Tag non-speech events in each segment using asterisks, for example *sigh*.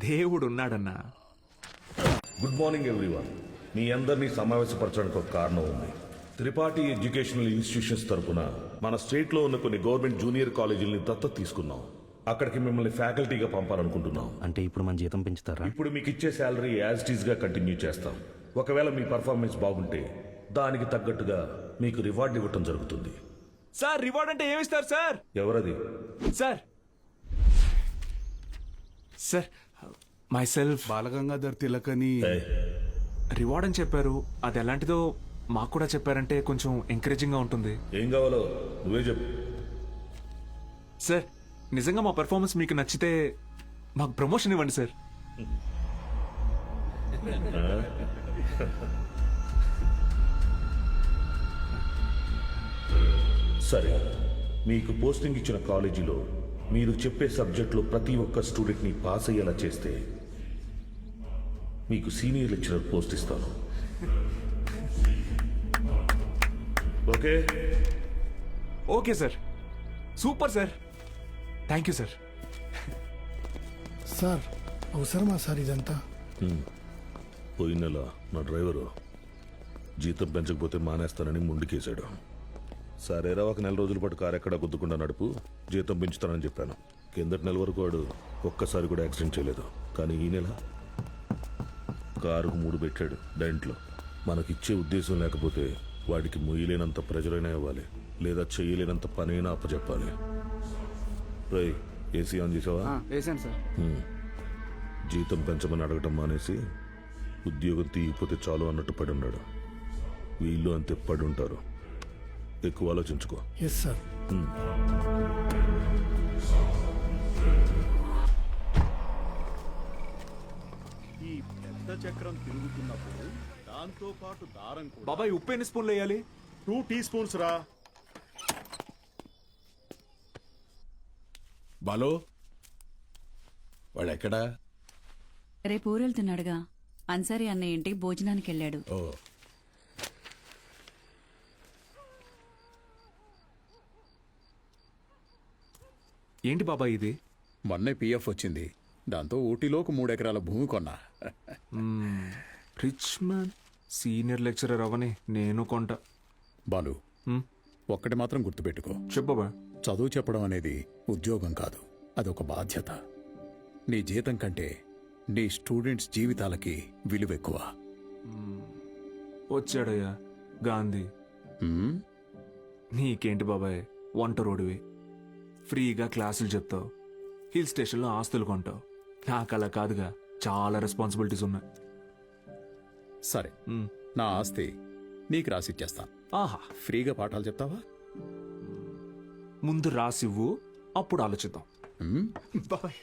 దేవుడు ఉన్నాడన్నా good morning everyone. మీ అందరినీ సమావేశపరచడానికి ఒక కారణం ఉంది. త్రిపాఠి ఎడ్యుకేషనల్ ఇన్స్టిట్యూషన్స్ తరపున మన స్టేట్లో ఉన్న కొన్ని గవర్నమెంట్ జూనియర్ కాలేజీలని దత్తత తీసుకున్నాం. అక్కడికి మిమ్మల్ని ఫ్యాకల్టీగా పంపాలనుకుంటున్నాం. అంటే ఇప్పుడు మన జీతం పెంచుతారా? ఇప్పుడు మీకు ఇచ్చే శాలరీ యాజ్ టీజ్గా కంటిన్యూ చేస్తాం. ఒకవేళ మీ పర్ఫార్మెన్స్ బాగుంటే దానికి తగ్గట్టుగా మీకు రివార్డ్ ఇవ్వటం జరుగుతుంది. సార్ రివార్డ్ అంటే ఏమిస్తారు సార్? ఎవరది? Sir. Sir myself Balagangadhar Tilak అని రివార్డ్ అని చెప్పారు. అది ఎలాంటిదో మాకు కూడా చెప్పారంటే కొంచెం ఎంకరేజింగ్గా ఉంటుంది. ఏం కావాలో నువ్వే చెప్పు. సార్ నిజంగా మా పెర్ఫార్మెన్స్ మీకు నచ్చితే మాకు ప్రమోషన్ ఇవ్వండి సార్. సరే మీకు పోస్టింగ్ ఇచ్చిన కాలేజీలో మీరు చెప్పే సబ్జెక్టులో ప్రతి ఒక్క స్టూడెంట్ని పాస్ అయ్యేలా చేస్తే మీకు సీనియర్ లెక్చరర్ పోస్ట్ ఇస్తాను. Okay? Okay sir. Super sir. Thank you sir. Sir అవసరమా సార్ ఇదంతా? పోయిన నెల నా డ్రైవరు జీతం పెంచకపోతే మానేస్తానని ముందుకేశాడు సరేరా ఒక నెల రోజుల పాటు కారు ఎక్కడా గుద్దుకుండా నడుపు. జీతం పెంచుతానని చెప్పాను. కిందటి నెల వరకు వాడు ఒక్కసారి కూడా యాక్సిడెంట్ చేయలేదు. కానీ ఈ నెల కారుకు మూడు పెట్టాడు డెంట్లో మనకిచ్చే ఉద్దేశం లేకపోతే వాడికి మొయ్యలేనంత ప్రజలైనా ఇవ్వాలి. లేదా చేయలేనంత పనైనా అప్పచెప్పాలి. రై ఏసీ ఆన్ చేసావా? వేసాను సార్. జీతం పెంచమని అడగటం మానేసి ఉద్యోగం తీయకపోతే చాలు అన్నట్టు పడి ఉన్నాడు. వీళ్ళు అంతే పడి ఉంటారు ఎక్కువ ఆలోచించుకో. ఎస్ సార్ ఈ పెద్ద చక్రం తిరుగుతున్నప్పుడు దాంతో పాటు దారం కూడా. బాబాయ్ ఉప్పు ఎన్ని స్పూన్లు వేయాలి? టూ టీ స్పూన్స్ రా. బాలో వాడు ఎక్కడా రేపు ఊరెళ్తున్నాడుగా. అన్సారీ అన్నయ్య ఇంటికి భోజనానికి వెళ్ళాడు. ఓ. ఏంటి బాబాయ్ ఇది? మొన్నే పిఎఫ్ వచ్చింది. దాంతో ఊటీలో ఒక మూడు ఎకరాల భూమి కొన్నా. రిచ్ మ్యాన్ సీనియర్ లెక్చరర్ అవని నేను కొంట. బాలు. ఒక్కటి మాత్రం గుర్తుపెట్టుకో. చెప్పు బాబాయ్ చదువు చెప్పడం అనేది ఉద్యోగం కాదు అదొక బాధ్యత. నీ జీతం కంటే నీ స్టూడెంట్స్ జీవితాలకి విలువ ఎక్కువ వచ్చాడయ్యా గాంధీ? నీకేంటి బాబాయ్ వంట రోడివి? ఫ్రీగా క్లాసులు చెప్తావు. హిల్ స్టేషన్లో ఆస్తులు కొంటావు. నాకు అలా కాదుగా చాలా రెస్పాన్సిబిలిటీస్ ఉన్నాయి. సరే. నా ఆస్తి నీకు రాసిచ్చేస్తాను ఆహా. ఫ్రీగా పాఠాలు చెప్తావా? ముందు రాసివ్వు అప్పుడు ఆలోచిద్దాం? బాబాయ్.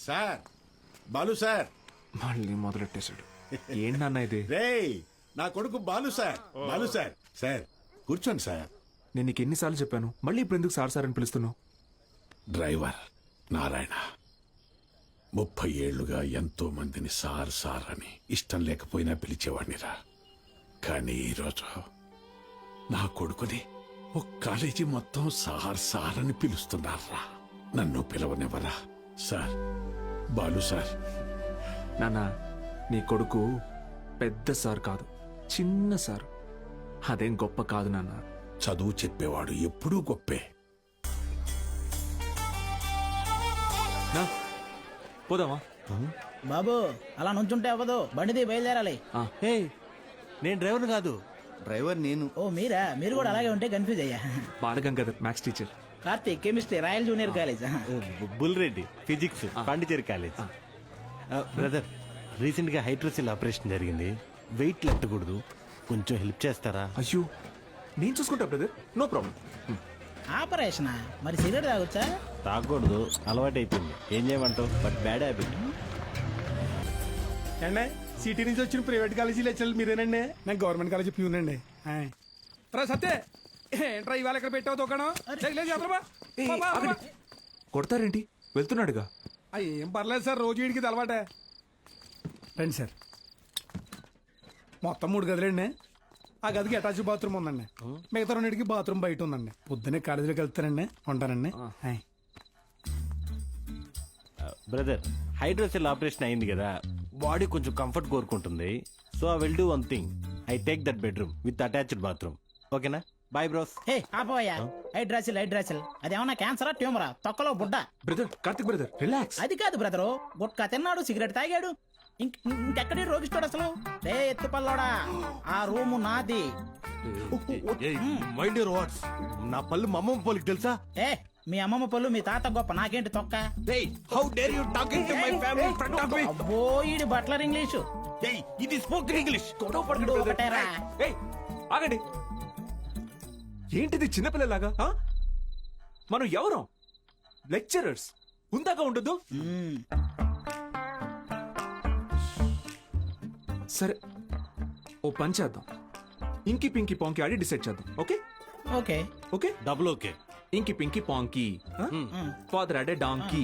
Sir Balu sir. మళ్ళీ మొదలెట్టేశాడు. ఏంటి నాన్న ఇది? రేయ్ నా కొడుకు Balu sir. Balu sir. Sir కూర్చోండి సార్. నేను నీకు ఎన్నిసార్లు చెప్పాను. మళ్ళీ ఇప్పుడు ఎందుకు సార్ సార్ అని పిలుస్తున్నావు? డ్రైవర్ నారాయణ ముప్పై ఏళ్ళుగా ఎంతో మందిని సార్ సార్ అని ఇష్టం లేకపోయినా పిలిచేవాడినిరా. కానీ ఈరోజు నా కొడుకుని ఒక కాలేజీ మొత్తం సార్ సార్ అని పిలుస్తున్నారా? నన్ను పిలవనివ్వరా? Sir Balu sir. నాన్న నీ కొడుకు పెద్ద సార్ కాదు చిన్న సార్. అదేం గొప్ప కాదు నాన్న. చదువు చెప్పేవాడు ఎప్పుడూ గొప్పే. నా పోదామా? బాబు అలా నుంచుంటే అవ్వదు. బండిది బయలుదేరాలి. హే నేను డ్రైవర్ కాదు. డ్రైవర్ నేను. ఓ మీరా? మీరు కూడా అలాగే ఉంటే కన్ఫ్యూజ్ అయ్యా. Balagangadhar maths teacher. Karthik chemistry royal junior college. Bull Reddy physics Pondicherry college. Brother రీసెంట్గా హైడ్రోసిల్ ఆపరేషన్ జరిగింది. వెయిట్ లెట్టకూడదు కొంచెం హెల్ప్ చేస్తారా? అయ్యో నేను చూసుకుంటా బ్రదర్. No problem. ఆపరేషన్? మరి సిగరెట్ తాగొచ్చా? తాగకూడదు అలవాటు అయిపోయింది ఏం చేయమంటావు? But bad habit. అండి సిటీ నుంచి వచ్చిన ప్రైవేట్ కాలేజీ లెక్చర్లు మీరేనండి? నేను గవర్నమెంట్ కాలేజీ ప్యూన్ అండి రా సత్తే ఏంట్రా ఇవాళ ఇక్కడ పెట్టావు దుకాణం. కొడతారేంటి? వెళ్తున్నాడుగా. ఏం పర్లేదు సార్ రోజు వీడికి అలవాటే. రండి సార్. మొత్తం మూడు గదులండి ఆ గదికి అటాచ్ బాత్రూమ్ ఉందండి. మిగతా రెండింటికి బాత్రూమ్ బయట ఉందండి. పొద్దున్నే కాలేజీలోకి వెళ్తానండి. ఉంటానండి. హాయ్. బ్రదర్ హైడ్రోసెల్ ఆపరేషన్ అయింది కదా. బాడీ కొంచెం కంఫర్ట్ కోరుకుంటుంది. So I will do one thing I take that bedroom with attached bathroom ఓకేనా బాయ్ బ్రోస్ హే ఆపోయా హైడ్రాసిల్ హైడ్రాసిల్. అదేమన్నా క్యాన్సరా ట్యూమరా? తొక్కలో బుడ్డ. Brother Karthik brother relax. అది కాదు బ్రదరు. గుట్కా తిన్నాడు సిగరెట్ తాగాడు. ఇంకెక్కడి రోగిస్తాడు అసలు? రే ఎత్తు పల్లోడా. ఆ రూము నాది. మైండ్ యువర్ వాట్స్ నా పళ్ళు మా అమ్మమ్మ పోలికి తెలుసా? ఏ మీ అమ్మమ్మ పళ్ళు మీ తాత గొప్ప నాకేంటి తొక్క? How dare you talking to my family front of me అబ్బో ఈడి బట్లర్ ఇంగ్లీషు. ఇది స్పోకెన్ ఇంగ్లీష్ గొడవ పడకండి. ఒకటేరా. ఏయ్, ఆగండి. ఏంటిది చిన్నపిల్లలాగా ఆ? మనం ఎవరం? లెక్చరర్స్ ఉందాక ఉండదు సరే. ఓ పని చేద్దాం. ఇంకి పింకి పాంకి ఆడి డిసైడ్ చేద్దాం. Okay? Okay. Okay? Double okay inky pinky ponky. Father had a donkey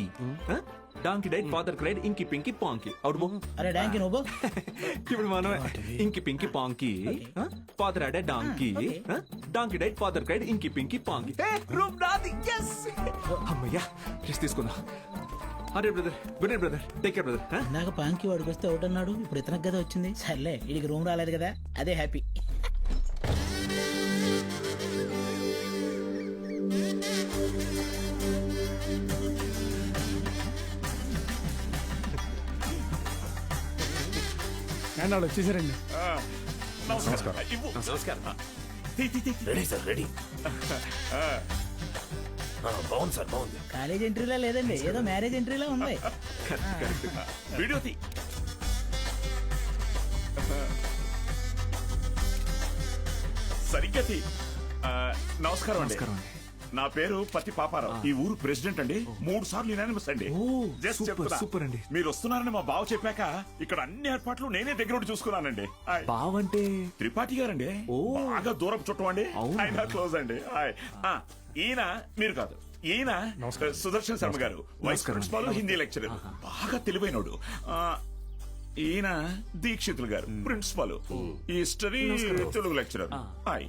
donkey died father cried inky pinky ponky. Out బో అరే డాంకి నువ్వు *laughs* ఇప్పుడు మనం inky pinky ponky. Father had a donkey donkey died father cried inky pinky ponky. Room నాది. Yes అమ్మయ్యా rest తీసుకుందాం. అరే brother good night brother take care brother ఇందాక పాంకి వాడికి వస్తే ఒకటి అన్నాడు ఇప్పుడు ఇతనికి కదా వచ్చింది. సర్లే వీడికి రూమ్ రాలేదు కదా అదే హ్యాపీ అండ్ వాళ్ళు వచ్చేసారండి. Ready sir ready. బాగుంది సార్ బాగుంది. కాలేజ్ ఎంట్రీలా లేదండి ఏదో మ్యారేజ్ ఎంట్రీలా ఉంది. *laughs* వీడియో తీ. సరిగ్గా తీ. నమస్కారం అండి. నమస్కారం అండి. నా పేరు పత్తి పాపారావు. ఈ ఊరు ప్రెసిడెంట్ అండి. మూడు సార్లు యునానిమస్ అండి. సూపర్, చెప్తున్నా. సూపర్ అండి. మీరు వస్తున్నారని మా బావ చెప్పాక ఇక్కడ అన్ని ఏర్పాట్లు నేనే దగ్గర ఉండి చూసుకున్నానండి. బావంటే? త్రిపాఠి గారండి. బాగా దూరపు చుట్టం అండి? ఆయన క్లోజ్ అండి. ఈయన మీరు కాదు. ఈయన సుదర్శన్ శర్మ గారు. వైస్. ప్రిన్సిపాల్ హిందీ లెక్చరర్ బాగా తెలివైనోడు. ఆ, ఈయన దీక్షితులు గారు principal history Telugu lecturer hi.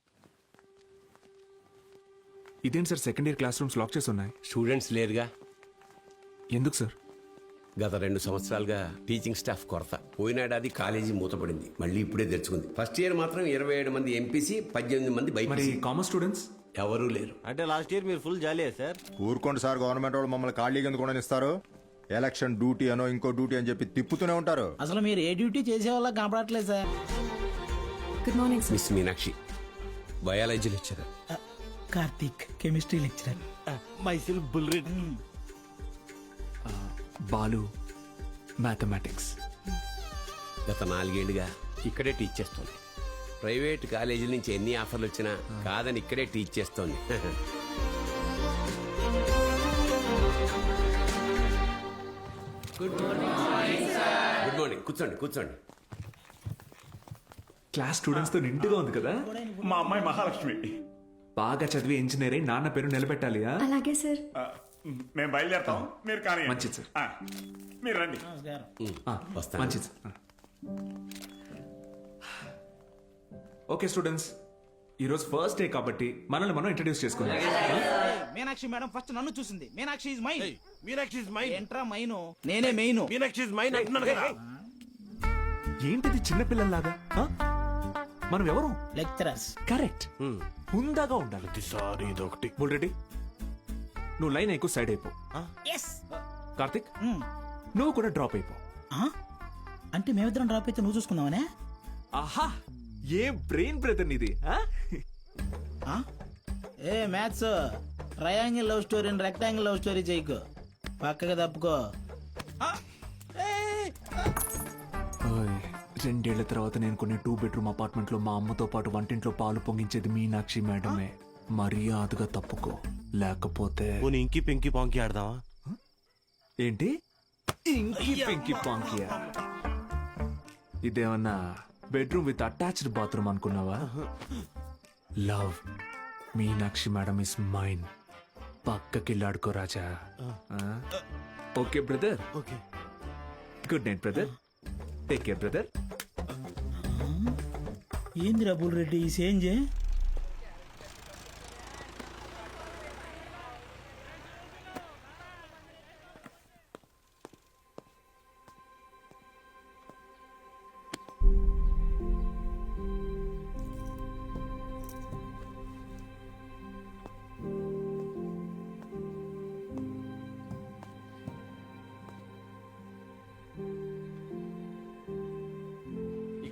ఇదేంటి sir second year classroom lock చేసి ఉన్నాయి స్టూడెంట్స్ లేరుగా. ఎందుకు సార్? గత రెండు సంవత్సరాలుగా టీచింగ్ స్టాఫ్ కొరత. పోయినేడాది కాలేజీ మూతపడింది. మళ్ళీ ఇప్పుడే తెరుచుకుంది. ఫస్ట్ ఇయర్ మాత్రం ఇరవై ఏడు మంది ఎంపీసీ పద్దెనిమిది మంది మరి బైపీసీ కామర్స్ స్టూడెంట్స్ ఎవరూ లేరు. అంటే లాస్ట్ ఇయర్ మీరు ఫుల్ జాలీయా సార్? ఊరుకోండి సార్ గవర్నమెంట్ వాళ్ళు మమ్మల్ని ఖాళీగా ఎందుకు ఇస్తారు ఎలక్షన్ డ్యూటీ అనో ఇంకో డ్యూటీ అని చెప్పి తిప్పుతూనే ఉంటారు. అసలు మీరు ఏ డ్యూటీ చేసే వాళ్ళ కనపడట్లేదు sir? Good morning miss Meenakshi biology lecturer Karthik chemistry lecturer. Myself bull red Balu mathematics గత నాలుగేళ్ళుగా ఇక్కడే టీచ్ చేస్తోంది. ప్రైవేట్ కాలేజీల నుంచి ఎన్ని ఆఫర్లు వచ్చినా కాదని ఇక్కడే టీచ్ చేస్తోంది. గుడ్ మార్నింగ్ గుడ్ మార్నింగ్ కూర్చోండి కూర్చోండి. క్లాస్ స్టూడెంట్స్తో నిండుగా ఉంది కదా? మా అమ్మాయి మహాలక్ష్మి. బాగా చదివి ఇంజనీర్ అయి నాన్న పేరు నిలబెట్టాలి ఆ? అలాగే సార్ ఆ, మేము బయలుదేరుతాం. మీరు కానీ మంచిది సార్. ఆ, మీరు రండి. ఆ, వస్తాను. మంచిది సార్. ఆ. ఓకే స్టూడెంట్స్ ఈరోజు ఫస్ట్ డే కాబట్టి మనల్ని మనం ఇంట్రడ్యూస్ చేసుకుందాం. మీనాక్షి మేడం ఫస్ట్ నన్ను చూసింది. Meenakshi is mine Meenakshi is mine ఏంట్రా మైను? నేనే మెయిన్. మీనాక్షి ఇస్ మైన్ అంటున్నాను కదా. ఏంటిది చిన్నపిల్లల్లాగా ఆ? మనం ఎవరు? లెక్చరర్స్. కరెక్ట్. హుందాగా ఉండాలి. ప్రతిసారి ఇదొకటి రెడ్డి నువ్వు లైన్ ఎక్కువ సైడ్ అయిపో. ఎస్ కార్తిక్ నువ్వు కూడా డ్రాప్ అయిపో. అంటే మేమిద్దరం డ్రాప్ అయితే నువ్వు చూసుకుందామనే? ఆహా! ఏ బ్రెయిన్ బ్రదర్ నీది ఆ? ఆ? ఏ మ్యాథ్స్ ట్రయాంగిల్ లవ్ స్టోరీని రెక్టాంగిల్ లవ్ స్టోరీ చేయకు. పక్కగా తప్పుకో. రెండేళ్ళ తర్వాత నేను కొన్ని టూ బెడ్రూమ్ అపార్ట్మెంట్లో మా అమ్మతో పాటు వంటింట్లో పాలు పొంగించేది మీనాక్షి మేడమే. మర్యాదగా తప్పుకో. లేకపోతే పోనీ ఇంకి పెంకి పాంకి ఆడదామా? ఏంటి? ఇంకి పింకి పాంకియా ఇదేమన్నా బెడ్రూమ్ విత్ అటాచ్డ్ బాత్రూమ్ అనుకున్నావా? Love Meenakshi madam is mine పక్కకిల్లాడుకో Raja. Okay brother okay. Good night brother take care brother ఏంది రబుల్ రెడ్డి ఈ సేంజే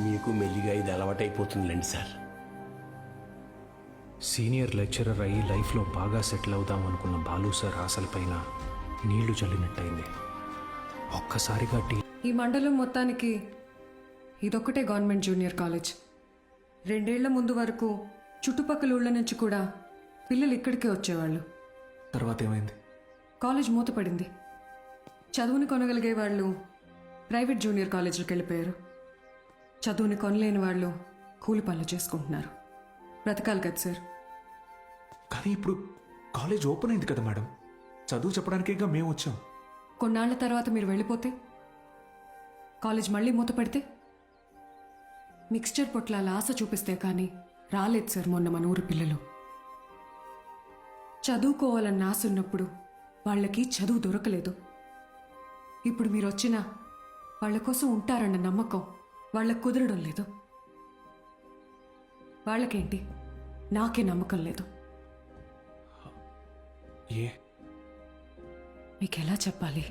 మీకు మెల్లిగా ఇది అలవాటైపోతుందిలేండి సార్. సీనియర్ లెక్చరర్ అయ్యి లైఫ్లో బాగా సెటిల్ అవుదాం అనుకున్న బాలు సార్ ఆశలపైన నీళ్ళు చల్లినట్టయింది. ఒక్కసారిగా టీ ఈ మండలం మొత్తానికి ఇదొక్కటే గవర్నమెంట్ జూనియర్ కాలేజ్. రెండేళ్ళ ముందు వరకు చుట్టుపక్కల ఊళ్ళ నుంచి కూడా పిల్లలు ఇక్కడికే వచ్చేవాళ్ళు. తర్వాత ఏమైంది? కాలేజ్ మూతపడింది. చదువుని కొనగలిగే వాళ్ళు ప్రైవేట్ జూనియర్ కాలేజీలకు వెళ్ళిపోయారు చదువుని కొనలేని వాళ్ళు కూలి పనులు చేసుకుంటున్నారు. బ్రతకాలి కదా సార్. కానీ ఇప్పుడు కాలేజ్ ఓపెన్ అయింది కదా మేడం. చదువు చెప్పడానికేగా మేము వచ్చాం. కొన్నాళ్ళ తర్వాత మీరు వెళ్ళిపోతే కాలేజ్ మళ్ళీ మూతపడితే మిక్స్చర్ పొట్లాల ఆశ చూపిస్తే కానీ రాలేదు సార్ మొన్న మన ఊరు పిల్లలు. చదువుకోవాలన్న ఆశ ఉన్నప్పుడు వాళ్ళకి చదువు దొరకలేదు. ఇప్పుడు మీరు వచ్చినా వాళ్ళ కోసం ఉంటారన్న నమ్మకం వాళ్ళకు కుదరడం లేదు. వాళ్ళకేంటి? నాకే నమ్మకం లేదు. ఏ? మీకు ఎలా చెప్పాలి?